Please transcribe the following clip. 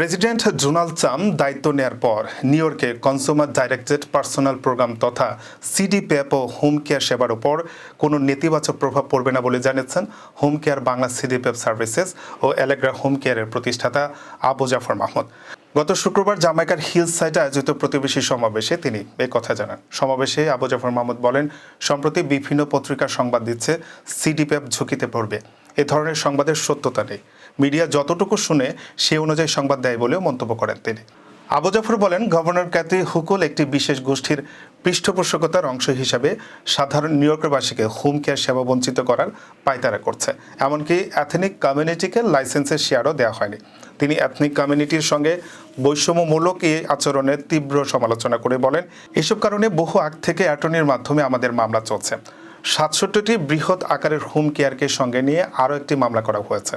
President Donald Trump দায়িত্ব নেয়ার পর নিউ ইয়র্কে কনজিউমার ডাইরেক্টেড পার্সোনাল প্রোগ্রাম তথা সিডি প্যাপ ও হোম কেয়ার সেবার উপর কোনো নেতিবাচক প্রভাব পড়বে না বলে জানিয়েছেন home care Bangla CD PAP services ও এলেগ্রা হোম কেয়ারের প্রতিষ্ঠাতা আবু জাফর মাহমুদ। গত শুক্রবার জামাইকার হিল সাইটে আয়োজিত প্রতিবেশী সমাবেশে তিনি এই কথা জানান। সমাবেশে আবু জাফর মাহমুদ বলেন, সম্প্রতি বিভিন্ন পত্রিকা সংবাদ দিচ্ছে সিডি প্যাপ ঝুঁকিতে পড়বে। এ ধরনের সংবাদের সত্যতা নেই। মিডিয়া যতটুকু শুনে সে অনুযায়ী সংবাদ দেয় বলেও মন্তব্য করেন তিনি। আবু জাফর বলেন, গভর্নর ক্যাথি হুকুল একটি বিশেষ গোষ্ঠীর পৃষ্ঠপোষকতার অংশ হিসাবে সাধারণ নিউ ইয়র্কবাসীকে হোম কেয়ার সেবা বঞ্চিত করার পায়তারা করছে। এমনকি অ্যাথেনিক কমিউনিটিকে লাইসেন্সের শেয়ারও দেওয়া হয়নি। তিনি অ্যাথনিক কমিউনিটির সঙ্গে বৈষম্যমূলক এই আচরণের তীব্র সমালোচনা করে বলেন, এসব কারণে বহু আগ থেকে অ্যাটর্নির মাধ্যমে আমাদের মামলা চলছে। সাতষট্টিটি বৃহৎ আকারের হোম কেয়ারকে সঙ্গে নিয়ে আরও একটি মামলা করা হয়েছে।